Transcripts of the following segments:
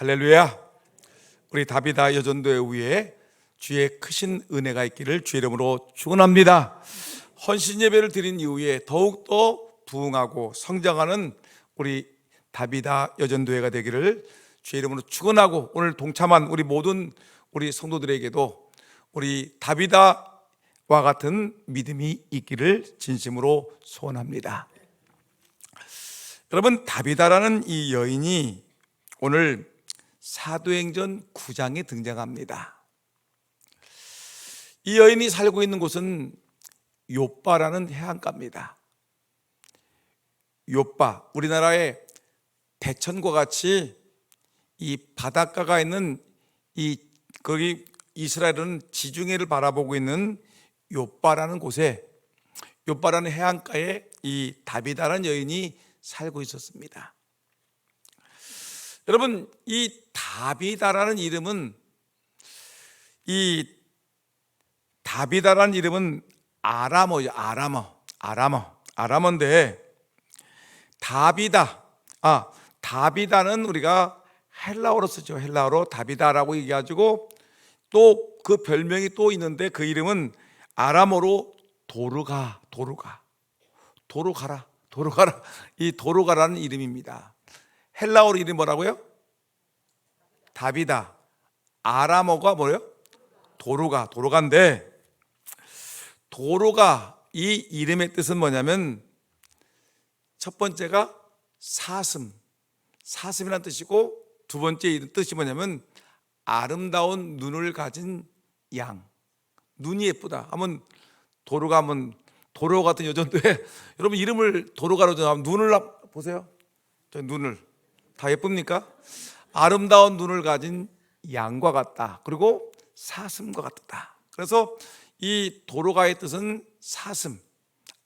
할렐루야. 우리 다비다 여전도의 위에 주의 크신 은혜가 있기를 주의 이름으로 축원합니다. 헌신 예배를 드린 이후에 더욱 더 부흥하고 성장하는 우리 다비다 여전도회가 되기를 주의 이름으로 축원하고 오늘 동참한 우리 모든 우리 성도들에게도 우리 다비다와 같은 믿음이 있기를 진심으로 소원합니다. 여러분 다비다라는 이 여인이 오늘 사도행전 9장에 등장합니다. 이 여인이 살고 있는 곳은 요빠라는 해안가입니다. 요빠, 우리나라의 대천과 같이 이 바닷가가 있는 이 거기 이스라엘은 지중해를 바라보고 있는 요빠라는 곳에 요빠라는 해안가에 이 다비다라는 여인이 살고 있었습니다. 여러분 이 다비다라는 이름은 이 다비다라는 이름은 아람어요 아람어 아람어 아람어인데 다비다 아 다비다는 우리가 헬라어로 쓰죠. 헬라어로 다비다라고 얘기하고 또 그 별명이 또 있는데 그 이름은 아람어로 도르가 도르가 도르가라 도르가라 이 도르가라는 이름입니다 헬라어로 이름이 뭐라고요? 다비다 아람어가 뭐예요? 도르가 도르가인데 도로가 이 이름의 뜻은 뭐냐면 첫 번째가 사슴, 사슴이라는 뜻이고 두 번째 뜻이 뭐냐면 아름다운 눈을 가진 양, 눈이 예쁘다. 하면 도로가 하면 도로 같은 여전도에 여러분 이름을 도로가로 정하면 눈을 앞- 보세요. 저 눈을 다 예쁩니까? 아름다운 눈을 가진 양과 같다. 그리고 사슴과 같다. 그래서 이 도로가의 뜻은 사슴,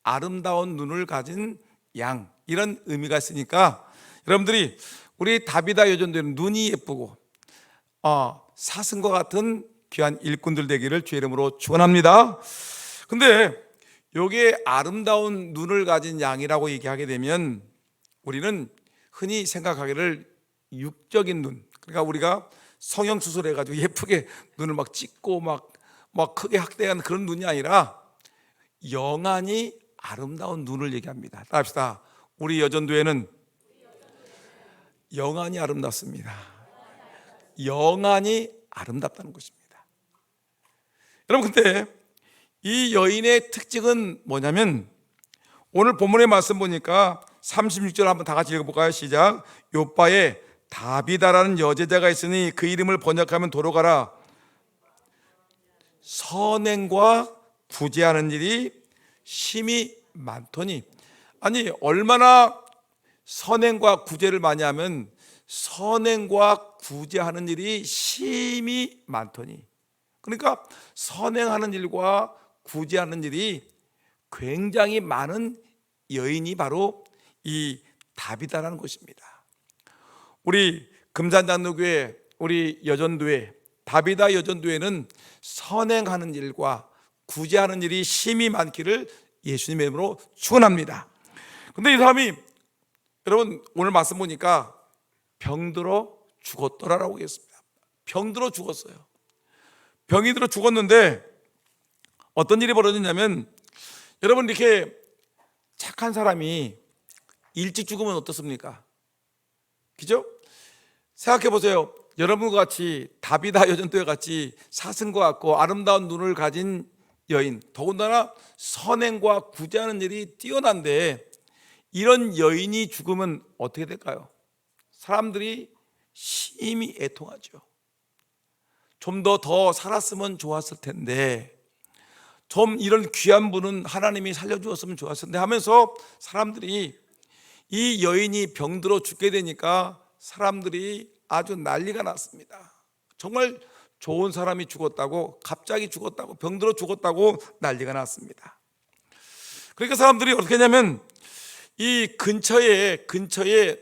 아름다운 눈을 가진 양 이런 의미가 있으니까 여러분들이 우리 다비다 여전도는 눈이 예쁘고 어, 사슴과 같은 귀한 일꾼들 되기를 주의 이름으로 축원합니다. 근데 여기에 아름다운 눈을 가진 양이라고 얘기하게 되면 우리는 흔히 생각하기를 육적인 눈. 그러니까 우리가 성형 수술해 가지고 예쁘게 눈을 막 찍고 막 막 크게 확대한 그런 눈이 아니라 영안이 아름다운 눈을 얘기합니다. 따합시다. 우리 여전도에는 영안이 아름답습니다. 영안이 아름답다는 것입니다. 여러분 근데 이 여인의 특징은 뭐냐면 오늘 본문의 말씀 보니까 36절 한번 다 같이 읽어볼까요? 시작. 요바에 다비다라는 여제자가 있으니 그 이름을 번역하면 도로 가라. 선행과 구제하는 일이 심히 많더니 아니 얼마나 선행과 구제를 많이 하면 선행과 구제하는 일이 심히 많더니 그러니까 선행하는 일과 구제하는 일이 굉장히 많은 여인이 바로 이 다비다라는 것입니다. 우리 금산장로교회 우리 여전도회 다비다 여전도회는 선행하는 일과 구제하는 일이 심히 많기를 예수님의 이름으로 축원합니다. 근데 이 사람이 여러분 오늘 말씀 보니까 병들어 죽었더라라고 했습니다. 병들어 죽었어요. 병이 들어 죽었는데 어떤 일이 벌어졌냐면 여러분 이렇게 착한 사람이 일찍 죽으면 어떻습니까? 그죠? 생각해 보세요. 여러분과 같이 다비다 여전도에 같이 사슴과 같고 아름다운 눈을 가진 여인, 더군다나 선행과 구제하는 일이 뛰어난데 이런 여인이 죽으면 어떻게 될까요? 사람들이 심히 애통하죠. 좀 더 더 살았으면 좋았을 텐데 좀 이런 귀한 분은 하나님이 살려주었으면 좋았을 텐데 하면서 사람들이 이 여인이 병들어 죽게 되니까 사람들이 아주 난리가 났습니다. 정말 좋은 사람이 죽었다고 갑자기 죽었다고 병들어 죽었다고 난리가 났습니다. 그러니까 사람들이 어떻게 했냐면 이 근처에 근처에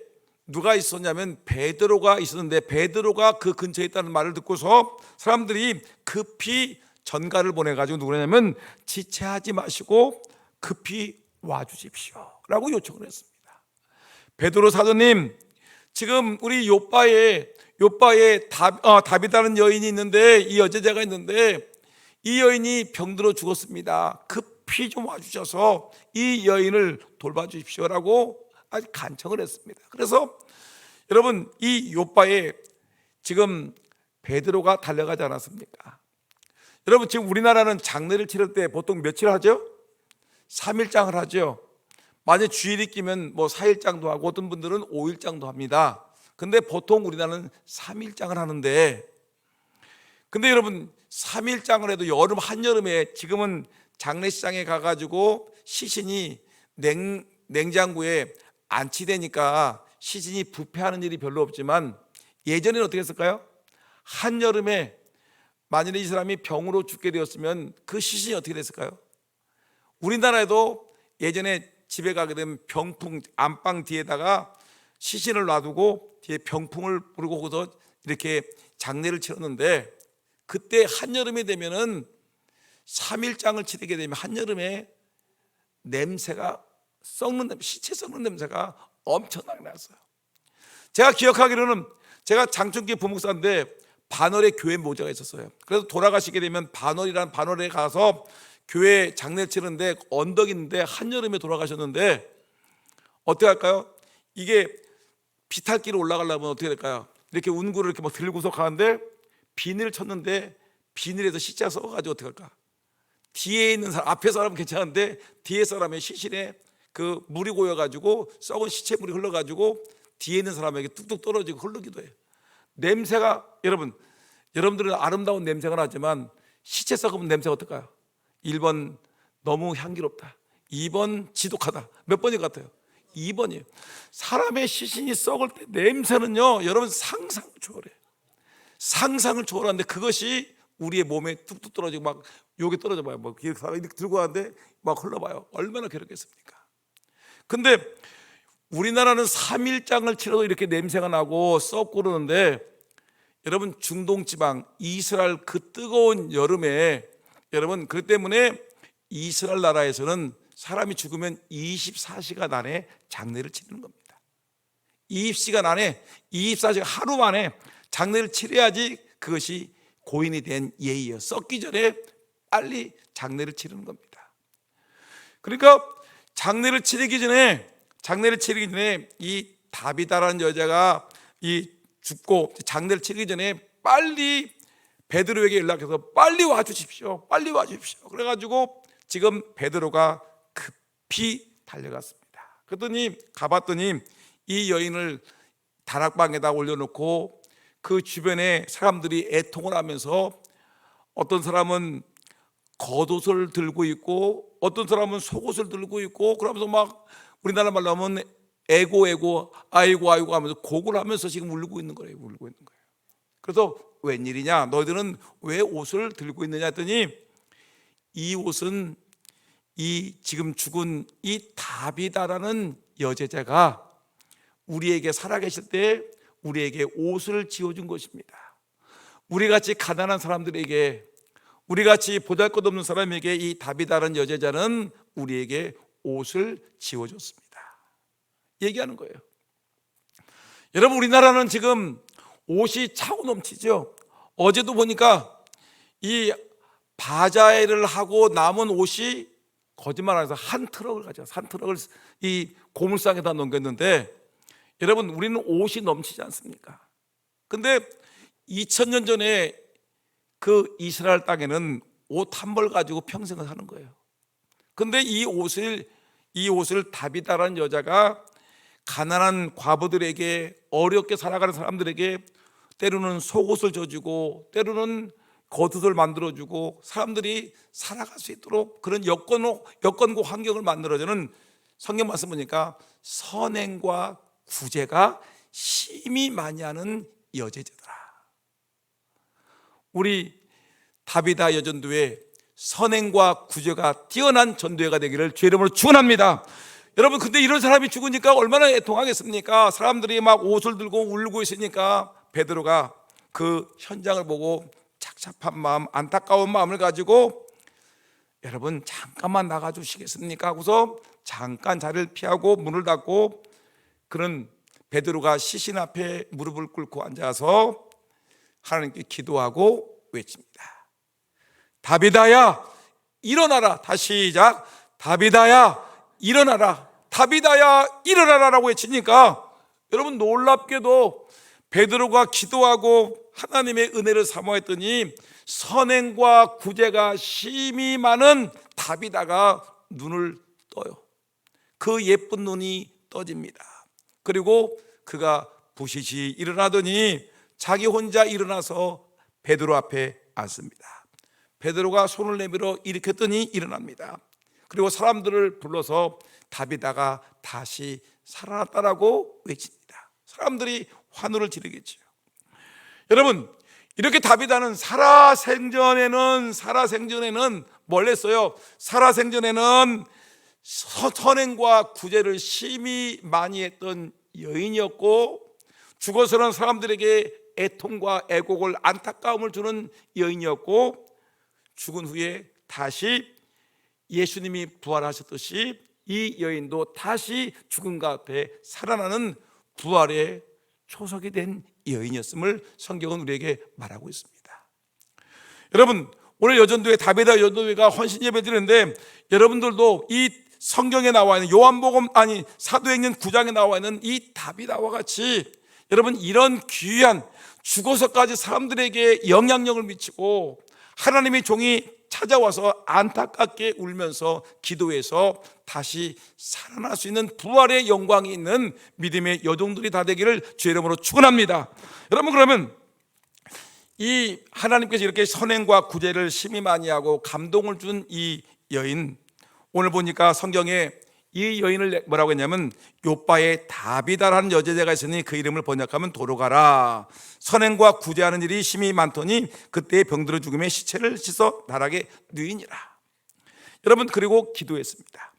누가 있었냐면 베드로가 있었는데 베드로가 그 근처에 있다는 말을 듣고서 사람들이 급히 전가를 보내 가지고 누구냐면 지체하지 마시고 급히 와 주십시오라고 요청을 했습니다. 베드로 사도님 지금 우리 요바에 요바에 다, 어, 다비다는 여인이 있는데 이 여제자가 있는데 이 여인이 병들어 죽었습니다. 급히 좀 와주셔서 이 여인을 돌봐주십시오라고 아주 간청을 했습니다. 그래서 여러분 이 요바에 지금 베드로가 달려가지 않았습니까? 여러분 지금 우리나라는 장례를 치를 때 보통 며칠 하죠? 3일장을 하죠. 만약 주일이 끼면 뭐 4일장도 하고 어떤 분들은 5일장도 합니다. 근데 보통 우리나라는 3일장을 하는데 근데 여러분 3일장을 해도 여름 한여름에 지금은 장례시장에 가 가지고 시신이 냉, 냉장고에 안치되니까 시신이 부패하는 일이 별로 없지만 예전에는 어떻게 했을까요? 한여름에 만일에 이 사람이 병으로 죽게 되었으면 그 시신이 어떻게 됐을까요? 우리나라에도 예전에 집에 가게 되면 병풍 안방 뒤에다가 시신을 놔두고 뒤에 병풍을 부르고 거기서 이렇게 장례를 치렀는데 그때 한여름이 되면은 3일장을 치르게 되면 한여름에 냄새가 썩는 냄새, 시체 썩는 냄새가 엄청나게 났어요. 제가 기억하기로는 제가 장충기 부목사인데 반월에 교회 모자가 있었어요. 그래서 돌아가시게 되면 반월이라는 반월에 가서 교회 장례 치는데 언덕이 있는데 한여름에 돌아가셨는데 어떻게 할까요? 이게 비탈길을 올라가려면 어떻게 될까요? 이렇게 운구를 이렇게 막 들고서 가는데 비닐을 쳤는데 비닐에서 시자 썩어가지고 어떻게 할까? 뒤에 있는 사람 앞에 사람은 괜찮은데 뒤에 사람의 시신에 그 물이 고여가지고 썩은 시체 물이 흘러가지고 뒤에 있는 사람에게 뚝뚝 떨어지고 흐르기도 해요. 냄새가 여러분 여러분들은 아름다운 냄새가 나지만 시체 썩으면 냄새가 어떨까요? 1번 너무 향기롭다. 2번 지독하다. 몇 번이 같아요? 2번이에요. 사람의 시신이 썩을 때 냄새는요, 여러분 상상 초월해요. 상상을 초월하는데 그것이 우리의 몸에 뚝뚝 떨어지고 막 여기 떨어져 봐요. 뭐 이렇게 들고 가는데 막 흘러봐요. 얼마나 괴롭겠습니까? 근데 우리나라는 3일장을 치러도 이렇게 냄새가 나고 썩고 그러는데 여러분 중동 지방 이스라엘 그 뜨거운 여름에 여러분 그 때문에 이스라엘 나라에서는 사람이 죽으면 24시간 안에 장례를 치르는 겁니다. 20시간 안에 24시간 하루 만에 장례를 치러야지 그것이 고인이 된 예의예요. 썩기 전에 빨리 장례를 치르는 겁니다. 그러니까 장례를 치르기 전에 장례를 치르기 전에 이 다비다라는 여자가 이 죽고 장례를 치르기 전에 빨리 베드로에게 연락해서 빨리 와 주십시오. 빨리 와 주십시오. 그래 가지고 지금 베드로가 급히 달려갔습니다. 그랬더니 가봤더니 이 여인을 다락방에다 올려놓고 그 주변에 사람들이 애통을 하면서 어떤 사람은 겉옷을 들고 있고 어떤 사람은 속옷을 들고 있고 그러면서 막 우리나라 말로 하면 에고 에고 아이고 아이고 하면서 곡을 하면서 지금 울고 있는 거예요. 울고 있는 거예요. 그래서 웬일이냐? 너희들은 왜 옷을 들고 있느냐 했더니 이 옷은 이 지금 죽은 이 다비다라는 여제자가 우리에게 살아계실 때 우리에게 옷을 지어준 것입니다. 우리 같이 가난한 사람들에게 우리 같이 보잘 것 없는 사람에게 이 다비다라는 여제자는 우리에게 옷을 지어줬습니다. 얘기하는 거예요. 여러분 우리나라는 지금 옷이 차고 넘치죠. 어제도 보니까 이 바자회를 하고 남은 옷이 거짓말 안 해서 한 트럭을 가져서 한 트럭을 이 고물상에다 넘겼는데 여러분 우리는 옷이 넘치지 않습니까? 근데 2000년 전에 그 이스라엘 땅에는 옷 한 벌 가지고 평생을 사는 거예요. 근데 이 옷을 이 옷을 다비다라는 여자가 가난한 과부들에게 어렵게 살아가는 사람들에게 때로는 속옷을 져주고 때로는 겉옷을 만들어주고 사람들이 살아갈 수 있도록 그런 여건, 여건과 환경을 만들어주는 성경 말씀 보니까 선행과 구제가 심히 많이 하는 여제자더라. 우리 다비다 여전도에 선행과 구제가 뛰어난 전도회가 되기를 주의 이름으로 축원합니다. 여러분 근데 이런 사람이 죽으니까 얼마나 애통하겠습니까? 사람들이 막 옷을 들고 울고 있으니까 베드로가 그 현장을 보고 착잡한 마음, 안타까운 마음을 가지고 여러분 잠깐만 나가 주시겠습니까? 하고서 잠깐 자리를 피하고 문을 닫고 그런 베드로가 시신 앞에 무릎을 꿇고 앉아서 하나님께 기도하고 외칩니다. 다비다야 일어나라. 다시 시작. 다비다야 일어나라. 다비다야 일어나라라고 외치니까 여러분 놀랍게도 베드로가 기도하고 하나님의 은혜를 사모했더니 선행과 구제가 심히 많은 다비다가 눈을 떠요. 그 예쁜 눈이 떠집니다. 그리고 그가 부시시 일어나더니 자기 혼자 일어나서 베드로 앞에 앉습니다. 베드로가 손을 내밀어 일으켰더니 일어납니다. 그리고 사람들을 불러서 다비다가 다시 살아났다라고 외칩니다. 사람들이 환호를 지르겠죠. 여러분 이렇게 다비다는 살아 생전에는 살아 생전에는 뭘 했어요? 살아 생전에는 서- 선행과 구제를 심히 많이 했던 여인이었고 죽어서는 사람들에게 애통과 애곡을 안타까움을 주는 여인이었고 죽은 후에 다시 예수님이 부활하셨듯이 이 여인도 다시 죽은 가운데 살아나는 부활의 초석이 된 여인이었음을 성경은 우리에게 말하고 있습니다. 여러분 오늘 여전도회 다비다 여전도회가 헌신 예배 드리는데 여러분들도 이 성경에 나와 있는 요한복음 아니 사도행전 9장에 나와 있는 이 다비다와 같이 여러분 이런 귀한 죽어서까지 사람들에게 영향력을 미치고 하나님의 종이 찾아와서 안타깝게 울면서 기도해서 다시 살아날 수 있는 부활의 영광이 있는 믿음의 여종들이 다 되기를 주의 이름으로 축원합니다. 여러분 그러면 이 하나님께서 이렇게 선행과 구제를 심히 많이 하고 감동을 준 이 여인 오늘 보니까 성경에 이 여인을 뭐라고 했냐면 요바의 다비다라는 여제자가 있으니 그 이름을 번역하면 도로가라. 선행과 구제하는 일이 심히 많더니 그때의 병들어 죽음의 시체를 씻어 나락에 누이니라. 여러분 그리고 기도했습니다.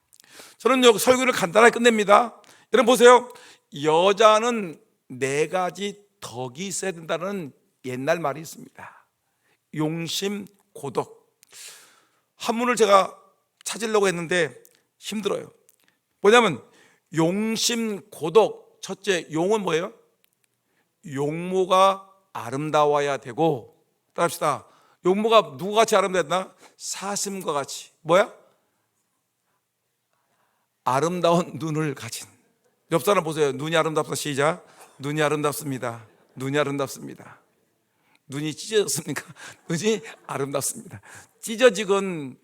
저는 여기 설교를 간단하게 끝냅니다. 여러분 보세요. 여자는 네 가지 덕이 있어야 된다는 옛날 말이 있습니다. 용심 고덕 한문을 제가 찾으려고 했는데 힘들어요. 뭐냐면 용심 고덕 첫째 용은 뭐예요? 용모가 아름다워야 되고 따라합시다. 용모가 누구 같이 아름다웠나? 사슴과 같이 뭐야? 아름다운 눈을 가진 옆 사람 보세요. 눈이 아름답다 시작. 눈이 아름답습니다. 눈이 아름답습니다. 눈이 찢어졌습니까? 눈이 아름답습니다. 찢어지건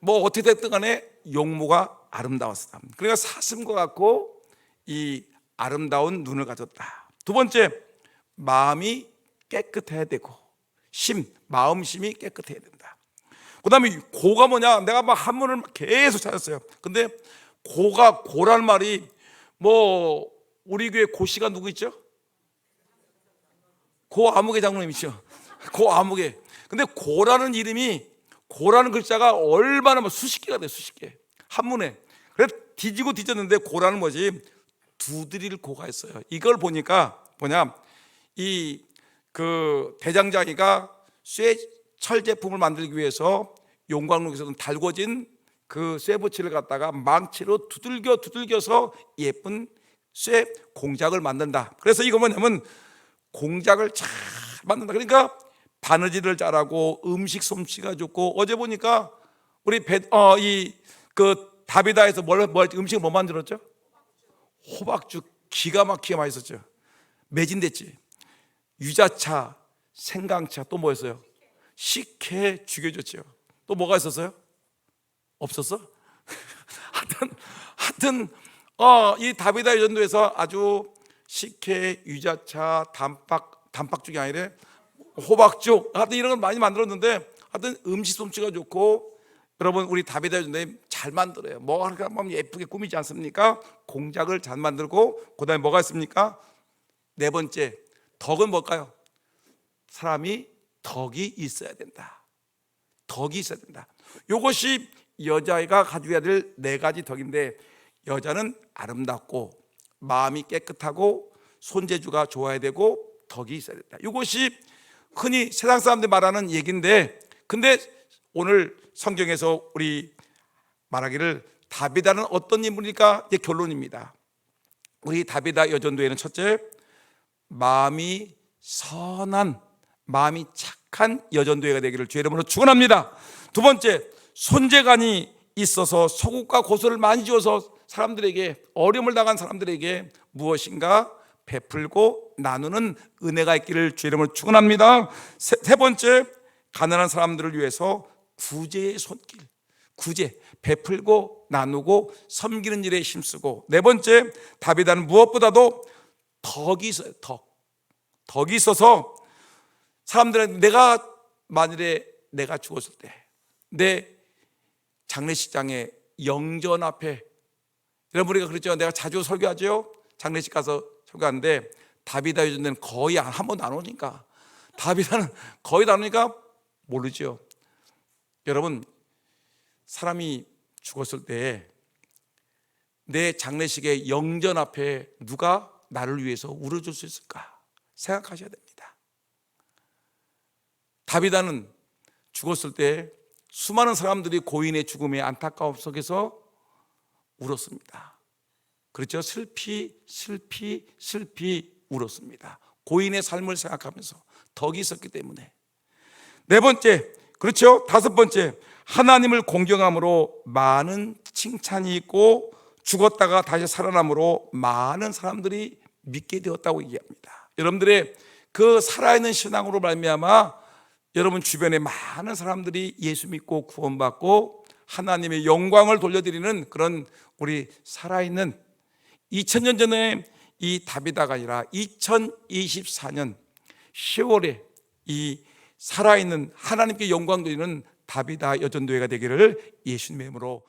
뭐 어떻게 됐든 간에 용모가 아름다웠다. 그러니까 사슴과 같고 이 아름다운 눈을 가졌다. 두 번째, 마음이 깨끗해야 되고 심, 마음심이 깨끗해야 된다. 그 다음에 고가 뭐냐? 내가 막 한문을 막 계속 찾았어요. 근데 고가 고란 말이 뭐 우리 교회 고씨가 누구 있죠? 고 아무개 장로님이죠. 고 아무개. 근데 고라는 이름이 고라는 글자가 얼마나 뭐 수십 개가 돼 수십 개 한문에. 그래 뒤지고 뒤졌는데 고라는 뭐지? 두드릴 고가 있어요. 이걸 보니까 뭐냐? 이 그 대장장이가 쇠 철 제품을 만들기 위해서 용광로에서는 달궈진 그 쇠붙이를 갖다가 망치로 두들겨 두들겨서 예쁜 쇠 공작을 만든다. 그래서 이거 뭐냐면 공작을 잘 만든다. 그러니까 바느질을 잘하고 음식 솜씨가 좋고 어제 보니까 우리 어이 그 다비다에서 뭘, 뭘 음식 뭐 만들었죠? 호박죽 기가 막히게 맛있었죠. 매진됐지. 유자차, 생강차 또 뭐였어요? 식혜 죽여줬죠. 또 뭐가 있었어요? 없었어? 하여튼 하여튼 어, 이 다비다 전도에서 아주 식혜, 유자차, 단박 단박죽이 아니래 호박죽 하여튼 이런 걸 많이 만들었는데 하여튼 음식 솜씨가 좋고 여러분 우리 다비다 전도에 잘 만들어요. 뭐 하니까 뭐 예쁘게 꾸미지 않습니까? 공작을 잘 만들고 그다음에 뭐가 있습니까? 네 번째 덕은 뭘까요? 사람이 덕이 있어야 된다. 덕이 있어야 된다. 이것이 여자가 가져야 될 네 가지 덕인데 여자는 아름답고 마음이 깨끗하고 손재주가 좋아야 되고 덕이 있어야 된다. 이것이 흔히 세상 사람들이 말하는 얘기인데 근데 오늘 성경에서 우리 말하기를 다비다는 어떤 인물일까? 이게 결론입니다. 우리 다비다 여전도에는 첫째 마음이 선한 마음이 착한 여전도회가 되기를 주의 이름으로 축원합니다. 두 번째 손재간이 있어서 소국과 고소를 많이 지어서 사람들에게 어려움을 당한 사람들에게 무엇인가 베풀고 나누는 은혜가 있기를 주의 이름으로 축원합니다. 세, 세 번째 가난한 사람들을 위해서 구제의 손길 구제 베풀고 나누고 섬기는 일에 힘쓰고. 네 번째 다비다는 무엇보다도 덕이 있어요 덕. 덕이 있어서 사람들은 내가 만일에 내가 죽었을 때 내 장례식장에 영전 앞에 여러분 우리가 그랬죠. 내가 자주 설교하죠. 장례식 가서 설교하는데 다비다 요즘에는 거의 한 번도 안 오니까. 다비다는 거의 안 오니까 모르죠. 여러분 사람이 죽었을 때내 장례식의 영전 앞에 누가 나를 위해서 울어줄 수 있을까 생각하셔야 됩니다. 다비다는 죽었을 때 수많은 사람들이 고인의 죽음의 안타까움 속에서 울었습니다. 그렇죠? 슬피, 슬피, 슬피 울었습니다. 고인의 삶을 생각하면서 덕이 있었기 때문에. 네 번째, 그렇죠? 다섯 번째, 하나님을 공경함으로 많은 칭찬이 있고 죽었다가 다시 살아남으로 많은 사람들이 믿게 되었다고 얘기합니다. 여러분들의 그 살아있는 신앙으로 말미암아 여러분 주변에 많은 사람들이 예수 믿고 구원받고 하나님의 영광을 돌려드리는 그런 우리 살아있는 2000년 전에 이 다비다가 아니라 2024년 10월에 이 살아있는 하나님께 영광 돌리는 다비다 여전도회가 되기를 예수님의 이름으로